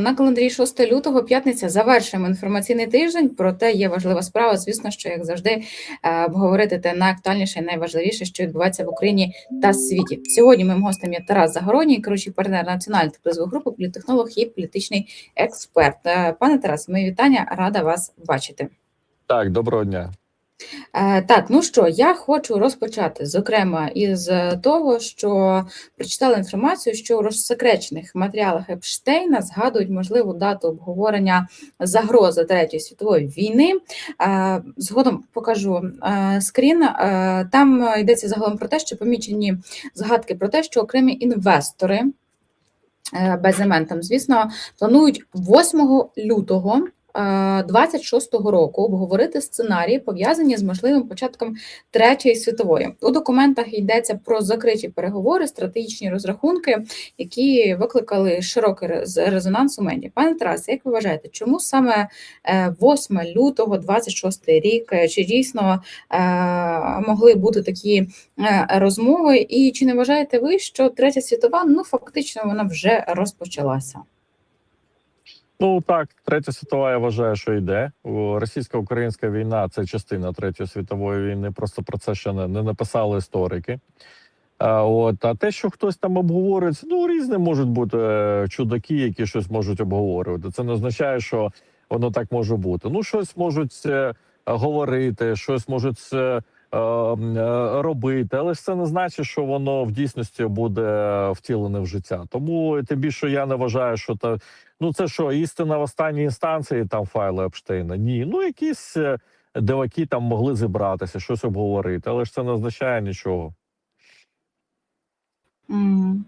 На календарі 6 лютого, п'ятниця, завершуємо інформаційний тиждень. Проте є важлива справа. Звісно, що як завжди е, обговорити те найактуальніше і найважливіше, що відбувається в Україні та світі. Сьогодні моїм гостем є Тарас Загородній, керуючий партнер національної теплової групи, політтехнолог і політичний експерт. Е, Пане Тарас, мої вітання, рада вас бачити. Так, доброго дня. Е, Так, ну що, я хочу розпочати, зокрема, із того, що прочитала інформацію, що у розсекречених матеріалах Епштейна згадують можливу дату обговорення загрози Третьої світової війни. Е, Згодом покажу е, скрін. Там йдеться загалом про те, що помічені згадки про те, що окремі інвестори без імен там, звісно, планують 8 лютого. 26-го року обговорити сценарії, пов'язані з можливим початком Третьої світової. У документах йдеться про закриті переговори, стратегічні розрахунки, які викликали широкий рез- резонанс у медіа. Пане Тарасе, як ви вважаєте, чому саме е, 8 лютого, 26 рік, Е, чи дійсно е, могли бути такі е, розмови? І чи не вважаєте ви, що Третя світова ну фактично вона вже розпочалася? Ну так, третя світова, я вважаю, що йде. Російсько-українська війна це частина третьої світової війни. Просто про це ще не, не написали історики. А, от, а те, що хтось там обговорюється, ну різні можуть бути е, чудаки, які щось можуть обговорювати. Це не означає, що воно так може бути. Ну, щось можуть е, говорити, щось можуть е, робити, але ж це не значить, що воно в дійсності буде втілене в життя. Тому тим більше я не вважаю, що та ну це що, істина в останній інстанції там файли Епштейна? Ні, ну якісь е, диваки там могли зібратися, щось обговорити, але ж це не означає нічого. Мгм.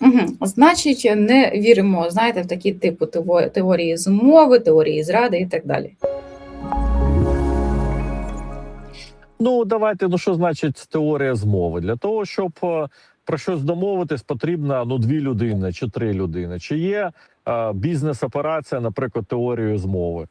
Мгм. Значить, не віримо, знаєте, в такі типу теорії змови, теорії зради і так далі. Ну давайте. Ну що значить теорія змови? Для того, щоб е, про щось домовитись, потрібно ну дві людини чи три людини. Чи є е, бізнес-операція, наприклад, теорією змови?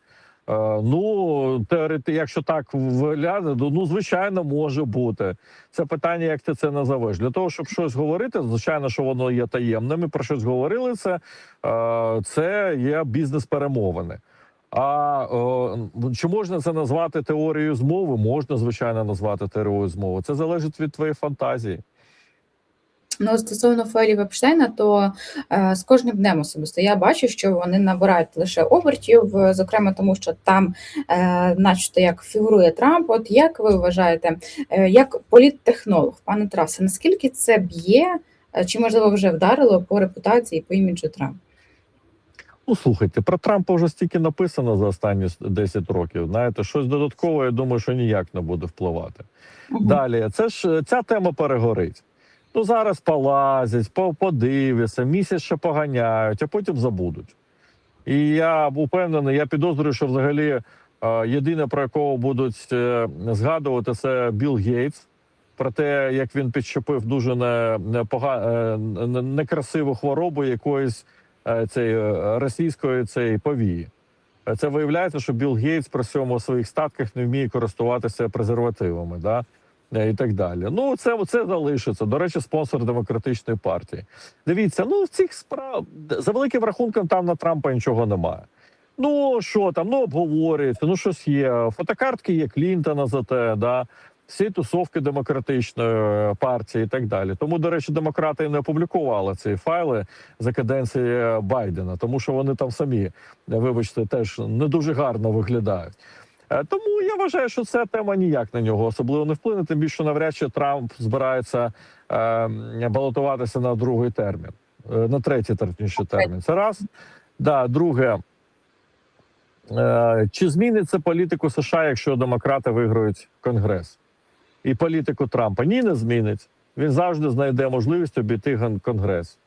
Е, ну теорети, якщо так виглядає, ну звичайно, може бути. Це питання, як ти це назовеш. Для того, щоб щось говорити, звичайно, що воно є таємним. Ми про щось говорили. Це, е, це є бізнес-перемовини. А о, чи можна це назвати теорією змови? Можна, звичайно, назвати теорією змови. Це залежить від твоєї фантазії. Ну, стосовно файлів Епштейна, то е, з кожним днем особисто я бачу, що вони набирають лише обертів, е, зокрема тому, що там, е, начебто, як фігурує Трамп. От як ви вважаєте, е, як політтехнолог, пане Тарасе, наскільки це б'є, е, чи можливо вже вдарило по репутації, по іміджу Трампа? Ну, слухайте, про Трампа вже стільки написано за останні 10 років. Знаєте, щось додаткове, я думаю, що ніяк не буде впливати. Мгм. Далі, це ж ця тема перегорить. Ну зараз полазять, по- подивляться, місяць ще поганяють, а потім забудуть. І я упевнений, я підозрюю, що взагалі е, єдине про якого будуть е, згадувати, це Білл Гейтс. Про те, як він підщепив дуже не, не пога, е, не- некрасиву хворобу якоїсь е, цієї е, російської цієї повії. Е, Це виявляється, що Білл Гейтс при цьому у своїх статках не вміє користуватися презервативами, да? е, і так далі. Ну, це, це залишиться. До речі, спонсор демократичної партії. Дивіться, ну в цих справ за великим рахунком там на Трампа нічого немає. Ну що там, ну обговорюється, ну щось є. Фотокартки є Клінтона за те, да. Всі тусовки демократичної е, партії і так далі. Тому, до речі, демократи не опублікували ці файли за каденції Байдена, тому що вони там самі, е, вибачте, теж не дуже гарно виглядають. Е, Тому я вважаю, що ця тема ніяк на нього особливо не вплине. Тим більше навряд чи Трамп збирається е, балотуватися на другий термін, е, на третій терміше термін. Це раз. Да, друге. Е, чи зміниться політику США, якщо демократи виграють Конгрес? І політику Трампа? Ні, не змінить. Він завжди знайде можливість обійти Конгрес.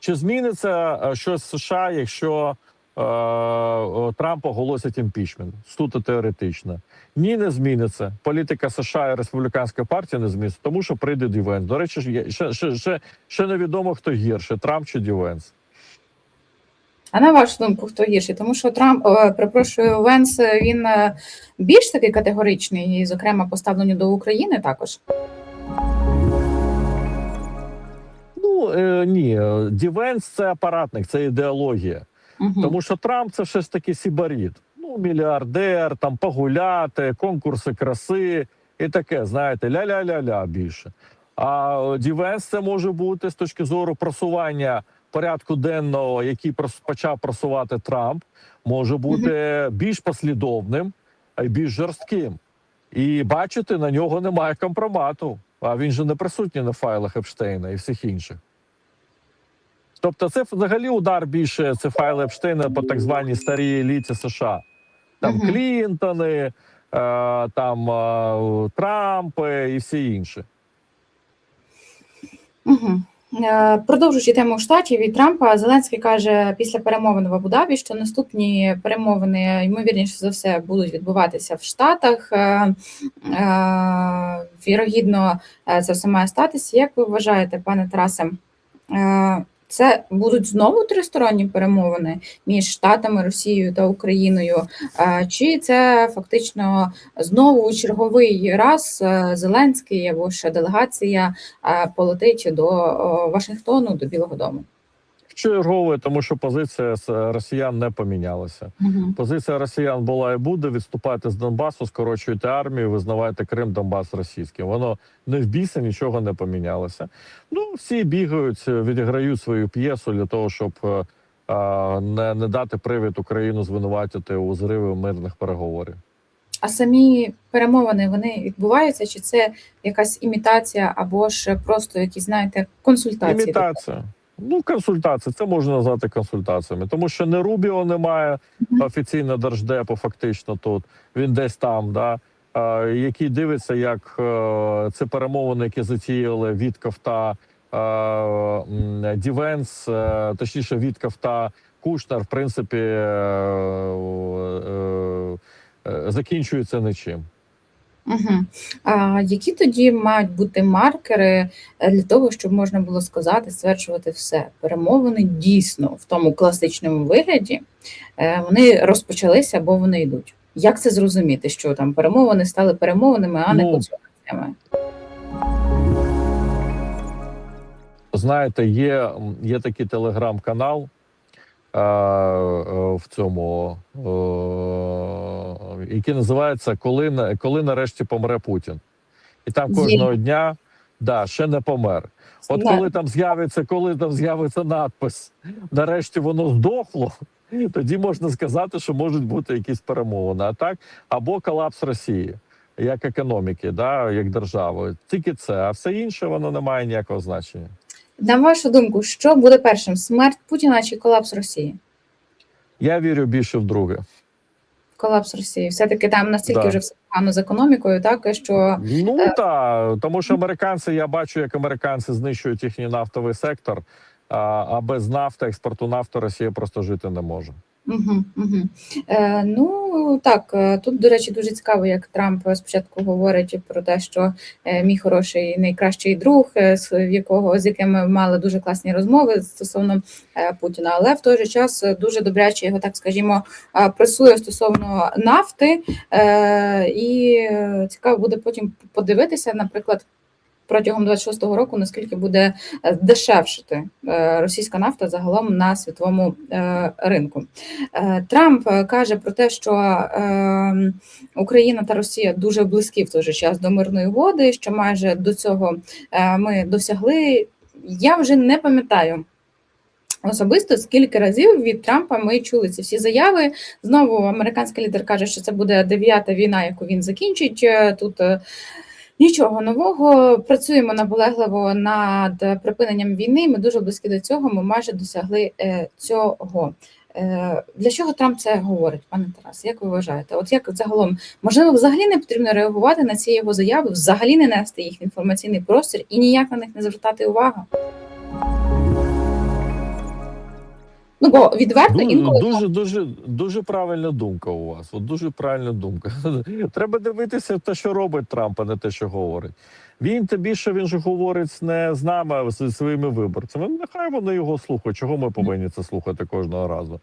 Чи зміниться е, щось в США, якщо е, Трамп оголосить імпічмент? Суто теоретично. Ні, не зміниться. Політика США і республіканська партія не зміниться, тому що прийде Дівенс. До речі, ще, ще, ще, ще невідомо, хто гірше: Трамп чи Дівенс. А на вашу думку, хто гірший? Тому що Трамп, е, перепрошую, Венс е, він е, більш такий категоричний, і, зокрема, поставленню до України також. Ну е, ні, Дівенс це апаратник, це ідеологія. Мгм. Тому що Трамп це ж таки сібаріт. Ну, мільярдер, там погуляти, конкурси краси і таке, знаєте, ля-ля-ля-ля більше. А Дівенс це може бути з точки зору просування порядку денного, який почав просувати Трамп, може бути більш послідовним, й більш жорстким. І бачите, на нього немає компромату. А він же не присутній на файлах Епштейна і всіх інших. Тобто, це взагалі удар більше це файли Епштейна по так званій старій еліті США. Там Клінтони, е, там е, Трампи і всі інші. Угу. Продовжуючи тему штатів і Трампа, Зеленський каже після перемовин в Абу-Дабі, що наступні перемовини ймовірніше за все будуть відбуватися в Штатах. Е, е, Вірогідно, е, це все має статися. Як ви вважаєте, пане Тарасе? Це будуть знову тристоронні перемовини між Штатами, Росією та Україною? Чи це фактично знову черговий раз е, Зеленський або ще делегація е, полетить до Вашингтону, до Білого Дому? Чергове, тому що позиція росіян не помінялася. Угу. Позиція росіян була і буде відступати з Донбасу, скорочуйте армію, визнавайте Крим, Донбас російським. Воно не в біса, нічого не помінялося. Ну всі бігають, відіграють свою п'єсу для того, щоб е, не, не дати привід Україну звинуватити у зриві мирних переговорів. А самі перемовини вони відбуваються? Чи це якась імітація або ж просто якісь, знаєте, консультації? Імітація. Ну, консультації, це можна назвати консультаціями, тому що не Рубіо немає офіційно держдепу, фактично тут. Він десь там, да, який дивиться, як е, це перемовини, які затіяли Вітков та е, Дівенс, е, точніше, Вітков та Кушнер, в принципі, е, е, е, закінчуються нічим. Угу. А які тоді мають бути маркери е, для того, щоб можна було сказати, стверджувати все? Перемовини дійсно в тому класичному вигляді е, вони розпочалися або вони йдуть. Як це зрозуміти, що там перемовини стали перемовинами, а не Ну, консультаціями? Знаєте, є, є такий телеграм-канал е, е, в цьому, е, який називається Коли, коли нарешті помре Путін. І там Є. кожного дня да, ще не помер. От коли там з'явиться, коли там з'явиться надпис, нарешті воно здохло. Тоді можна сказати, що можуть бути якісь перемовини. А так, або колапс Росії як економіки, да, як держави. Тільки це, а все інше воно не має ніякого значення. На вашу думку, що буде першим: смерть Путіна чи колапс Росії? Я вірю більше в друге. Колапс Росії. Все-таки там настільки Да. вже все погано з економікою, так що Ну та тому що американці, я бачу, як американці знищують їхній нафтовий сектор. А, а без нафти, експорту нафти Росія просто жити не може. Угу, угу. Е, ну так, е, тут, до речі, дуже цікаво, як Трамп спочатку говорить про те, що е, мій хороший найкращий друг, е, в якого з яким ми мали дуже класні розмови стосовно Путіна, але в той же час дуже добряче його, так скажімо, пресує стосовно нафти. Е, і цікаво буде потім подивитися, наприклад. Протягом 26-го року наскільки буде е, дешевшити е, російська нафта загалом на світовому е, ринку. Трамп каже про те, що Україна та Росія дуже близькі в той же час до мирної угоди, що майже до цього ми досягли. Я вже не пам'ятаю. Особисто скільки разів від Трампа ми чули ці всі заяви. Знову американський лідер каже, що це буде дев'ята війна, яку він закінчить. Тут нічого нового. Працюємо наполегливо над припиненням війни. Ми дуже близькі до цього. Ми майже досягли е, цього. Е, Для чого Трамп це говорить, пане Тарас? Як ви вважаєте? От як загалом можливо взагалі не потрібно реагувати на ці його заяви, взагалі не нести їх в інформаційний простір і ніяк на них не звертати увагу? Ну бо відверто Дуже, інколи дуже, дуже, дуже правильна думка у вас. От дуже правильна думка. Треба дивитися те, що робить Трамп, а не те, що говорить. Він тим більше він же говорить не з нами, а зі своїми виборцями. Нехай вони його слухають. Чого ми повинні це слухати кожного разу?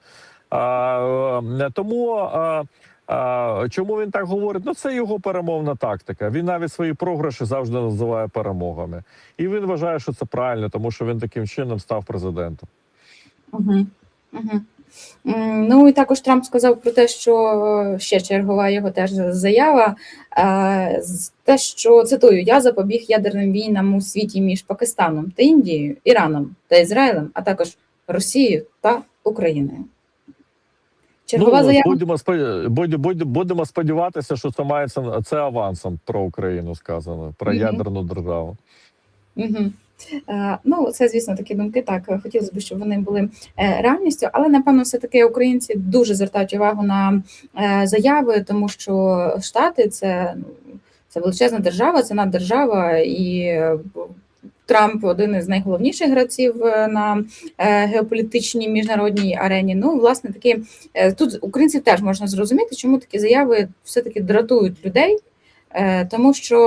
А, е, тому а, а, чому він так говорить? Ну це його перемовна тактика. Він навіть свої програші завжди називає перемогами, і він вважає, що це правильно, тому що він таким чином став президентом. Угу. Угу. Ну і також Трамп сказав про те, що ще чергова його теж заява. е, Те, що цитую, я запобіг ядерним війнам у світі між Пакистаном та Індією, Іраном та Ізраїлем, а також Росією та Україною. Чергова ну, заява. будемо будемо сподіватися, що це мається це авансом про Україну сказано, про Мгм. ядерну державу. Угу. Е, ну, це, звісно, такі думки. Так, хотілося б, щоб вони були е, реальністю, але напевно, все-таки українці дуже звертають увагу на е, заяви, тому що Штати це, ну, це величезна держава, це наддержава, і Трамп один із найголовніших гравців на геополітичній міжнародній арені. Ну, власне, такі тут українців теж можна зрозуміти, чому такі заяви все-таки дратують людей. Е, Тому що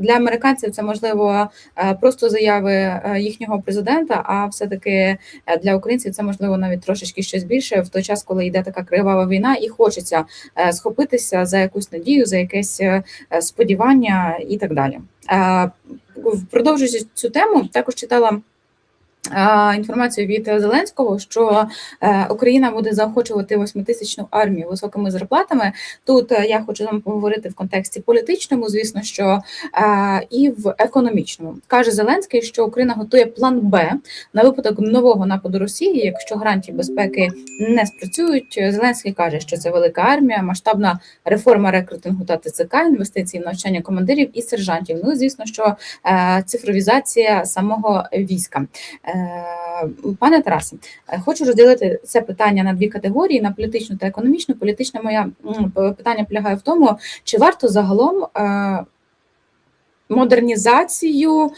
для американців це можливо е, просто заяви е, їхнього президента, а все-таки е, для українців це можливо навіть трошечки щось більше в той час, коли йде така кривава війна, і хочеться схопитися за якусь надію, за якесь сподівання і так далі. Продовжуючи цю тему, також читала. Е, Інформацію від Зеленського, що е, Україна буде заохочувати восьмитисячну армію високими зарплатами. Тут е, я хочу з вами поговорити в контексті політичному, звісно, що і в економічному каже Зеленський, що Україна готує план Б на випадок нового нападу Росії, якщо гарантії безпеки не спрацюють. Зеленський каже, що це велика армія, масштабна реформа рекрутингу та ТЦК, інвестиції в навчання командирів і сержантів. Ну звісно, що цифровізація самого війська. Е, Пане Тарасе, е, хочу розділити це питання на дві категорії: на політичну та економічну. Політичне моє питання полягає в тому, чи варто загалом. е, Модернізацію,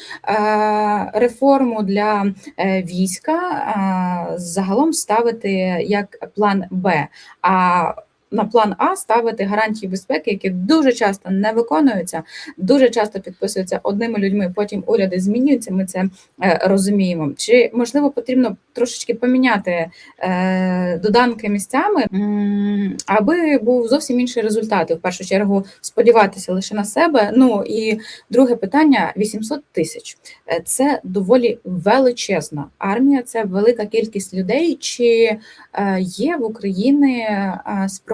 реформу для війська загалом ставити як план Б, а на план А ставити гарантії безпеки, які дуже часто не виконуються, дуже часто підписуються одними людьми. Потім уряди змінюються. Ми це е, розуміємо. Чи можливо потрібно трошечки поміняти е, доданки місцями, аби був зовсім інший результат. В першу чергу сподіватися лише на себе. Ну і друге питання: 800 тисяч. Е, Це доволі величезна армія, це велика кількість людей. Чи є в Україні е,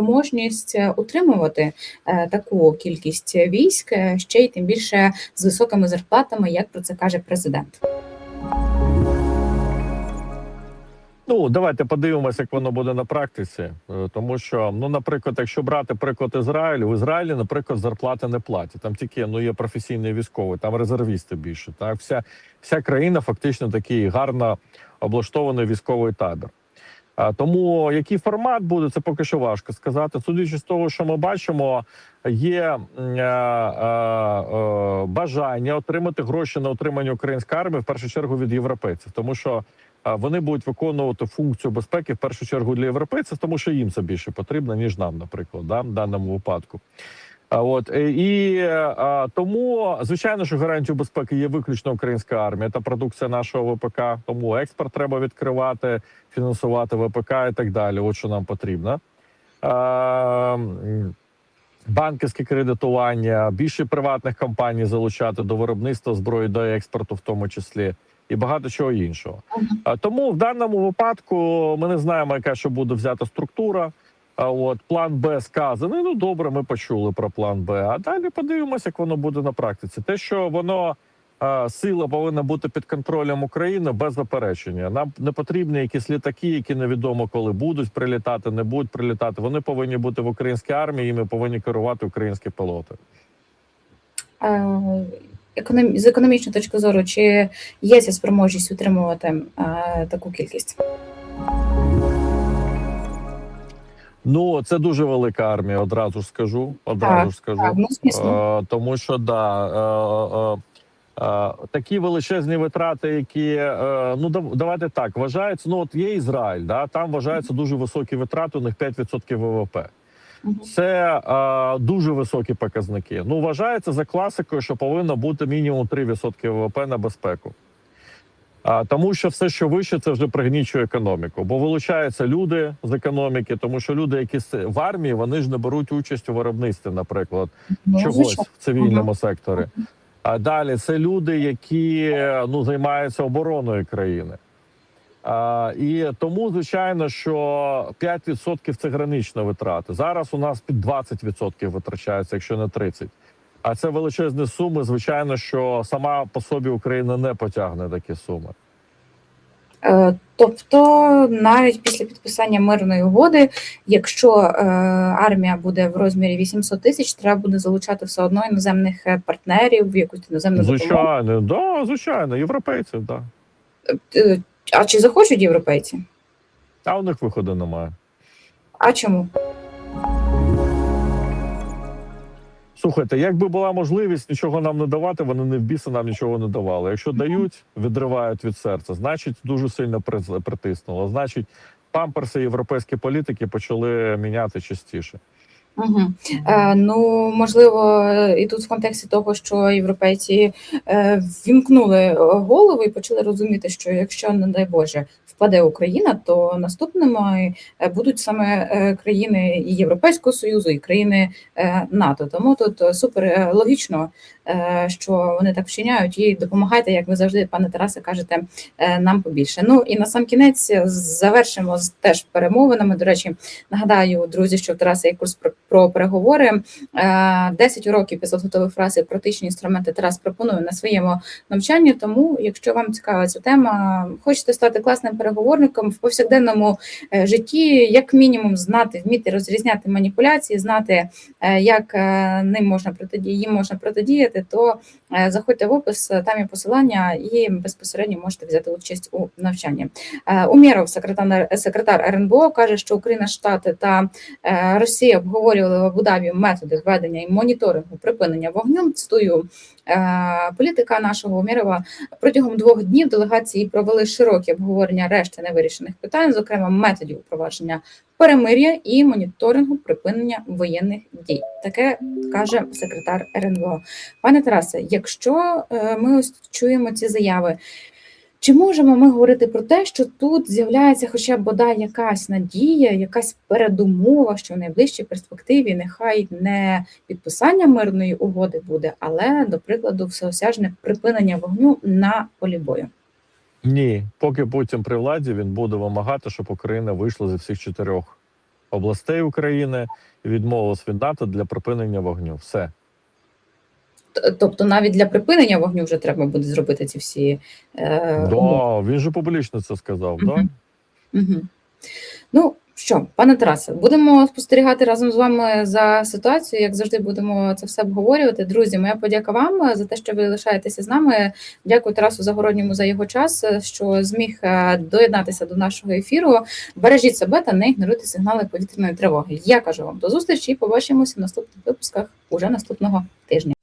спроможність е, утримувати е, таку кількість військ, е, ще й тим більше з високими зарплатами, як про це каже президент? Ну, давайте подивимося, як воно буде на практиці. Тому що, ну, наприклад, якщо брати приклад Ізраїлю, в Ізраїлі, наприклад, зарплати не платять. Там тільки ну є професійний військовий, там резервісти більше. Так, вся, вся країна фактично такий гарно облаштований військовий табір. А, тому який формат буде, це поки що важко сказати. Судячи з того, що ми бачимо, є е, е, е, бажання отримати гроші на отримання української армії в першу чергу від європейців, тому що вони будуть виконувати функцію безпеки в першу чергу для європейців, тому що їм це більше потрібно ніж нам, наприклад, да, в даному випадку. От е, і а, тому, звичайно, що гарантію безпеки є виключно українська армія та продукція нашого ВПК. Тому експорт треба відкривати, фінансувати ВПК і так далі. От що нам потрібно. А, банківське кредитування, більше приватних компаній залучати до виробництва зброї, до експорту, в тому числі, і багато чого іншого. Тому в даному випадку ми не знаємо, яка що буде взята структура. А от план Б сказаний. Ну добре, ми почули про план Б. А далі подивимося, як воно буде на практиці. Те, що воно а, сила повинна бути під контролем України без заперечення. Нам не потрібні якісь літаки, які невідомо коли будуть прилітати, не будуть прилітати. Вони повинні бути в українській армії. і Ми повинні керувати українські пілоти. Економ... З економічної точки зору, чи є ця спроможність утримувати е, таку кількість? Ну це дуже велика армія. Одразу ж скажу. Одразу Так, ж скажу. Так, ну. Е, тому що да, е, е, такі величезні витрати, які ну давайте так вважаються. Ну от є Ізраїль, да там вважаються дуже високі витрати. У них 5% ВВП. Це е, дуже високі показники. Ну вважається за класикою, що повинно бути мінімум 3% ВВП на безпеку. А, тому що все, що вище, це вже пригнічує економіку, бо вилучаються люди з економіки, тому що люди, які в армії, вони ж не беруть участь у виробництві, наприклад, Ну, чогось звичайно. в цивільному секторі. А далі це люди, які ну займаються обороною країни. А, і тому, звичайно, що 5% це гранична витрата. Зараз у нас під 20% витрачається, якщо не 30%. А це величезні суми. Звичайно, що сама по собі Україна не потягне такі суми. Е, Тобто, навіть після підписання мирної угоди, якщо е, армія буде в розмірі 800 тисяч, треба буде залучати все одно іноземних е, партнерів в якусь іноземну допомогу. Звичайно, да, звичайно, європейців, да. А чи захочуть європейці? А у них виходу немає. А чому? Слухайте, якби була можливість нічого нам не давати, вони не в біса нам нічого не давали. Якщо дають, відривають від серця, значить дуже сильно притиснуло. Значить, памперси європейські політики почали міняти частіше. Угу. Е, ну, можливо, е, і тут в контексті того, що європейці е, ввімкнули голову і почали розуміти, що якщо, не дай Боже, впаде Україна, то наступними е, будуть саме е, країни і Європейського Союзу, і країни е, НАТО. Тому тут е, супер е, логічно, е, що вони так вчиняють і допомагайте, як ви завжди, пане Тарасе, кажете, е, нам побільше. Ну і на сам кінець завершимо з теж перемовинами. До речі, нагадаю, друзі, що в Тараса є курс про, про переговори. Е, 10 уроків 500 готових фраз і практичні інструменти Тарас пропонує на своєму навчанні. Тому, якщо вам цікава ця тема, хочете стати класним переговорником в повсякденному е, житті, як мінімум, знати, вміти розрізняти маніпуляції, знати, е, як е, ним можна протидіяти, їм можна протидіяти, то е, заходьте в опис, там є посилання, і безпосередньо можете взяти участь у навчанні. Е, Умєров, секретар, РНБО, каже, що Україна, Штати та е, Росія обговорювали в Абу-Дабі методи ведення і моніторингу припинення вогню. Цитую е, політика нашого Умєрова протягом двох днів делегації провели широкі обговорення решти невирішених питань, зокрема методів впровадження перемир'я і моніторингу припинення воєнних дій. Таке каже секретар РНБО. Пане Тарасе, якщо е, ми ось чуємо ці заяви. Чи можемо ми говорити про те, що тут з'являється хоча б бодай якась надія, якась передумова, що в найближчій перспективі нехай не підписання мирної угоди буде, але, до прикладу, всеосяжне припинення вогню на полі бою? Ні, поки Путін при владі, він буде вимагати, щоб Україна вийшла зі всіх чотирьох областей України і відмовилась від НАТО для припинення вогню. Все. Тобто, навіть для припинення вогню вже треба буде зробити ці всі е, умови. Да, він же публічно це сказав. Да? Угу. Ну що, пане Тарасе, будемо спостерігати разом з вами за ситуацією. Як завжди, будемо це все обговорювати. Друзі, моя подяка вам за те, що ви лишаєтеся з нами. Дякую Тарасу Загородньому за його час, що зміг е, доєднатися до нашого ефіру. Бережіть себе та не ігноруйте сигнали повітряної тривоги. Я кажу вам до зустрічі і побачимося в наступних випусках уже наступного тижня.